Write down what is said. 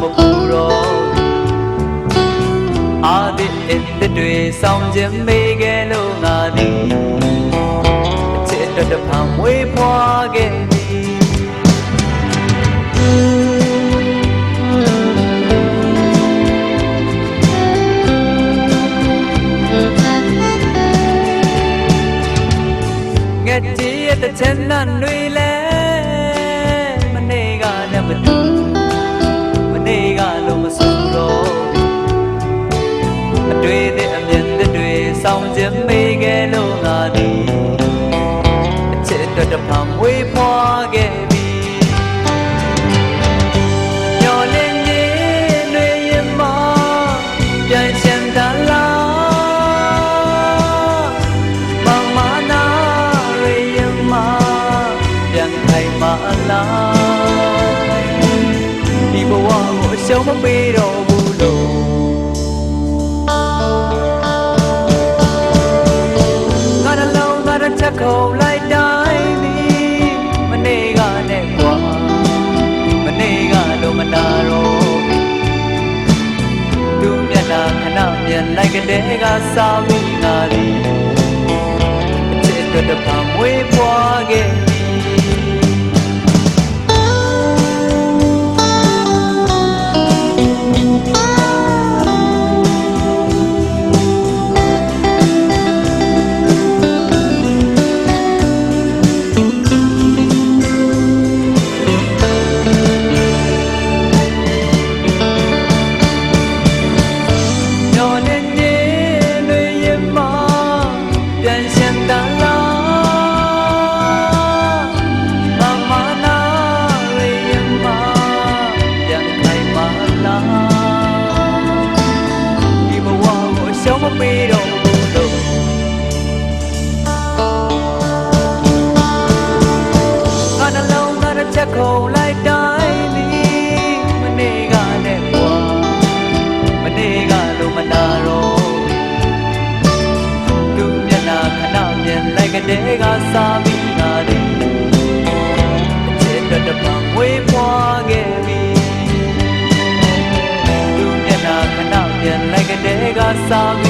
မပူတော့အာဒီအစ်စ်တွေဆောင်ခြင်းမေခဲ့လို့ငါသည်အချစ်တော်တစ်ဖန်မွေးဖွားခဲ့သည်ငက်ကြီးရဲ့တစ်ချက်နဲ့ຫນွေလဲမနေကလည်းမတူ မေးခဲ့လို့ငါသည်အချစ်တော်တစ်ဖန်မွေးဖွားခဲ့ပြီညော်လင်းနေတွေရင်မပြန်ရှင်တလားမမနာရယမပြန်ခိုင်မလားဒီဘဝကိုအရှုံးမပေးတော့ မြင်လိုက်ကလေးကစားပြီးငါသည်ချစ်တဲ့တစ်ဖန်မွေးဖွား တစ်ချက်ခုံလိုက်တိုင်းသည်မနေကနဲ့ကွာမနေကလို့မနာတော့သူမျက်နှာခဏမြင်လိုက်ကလေးကစားပြီးငါသည်အချစ်တော်တစ်ပံဝေးပွားခဲ့ပြီသူမျက်နှာခဏမြင်လိုက်ကလေးကစားပြီးငါသည်အချစ်တော်တစ်ပံဝေးပွားခဲ့ပြီ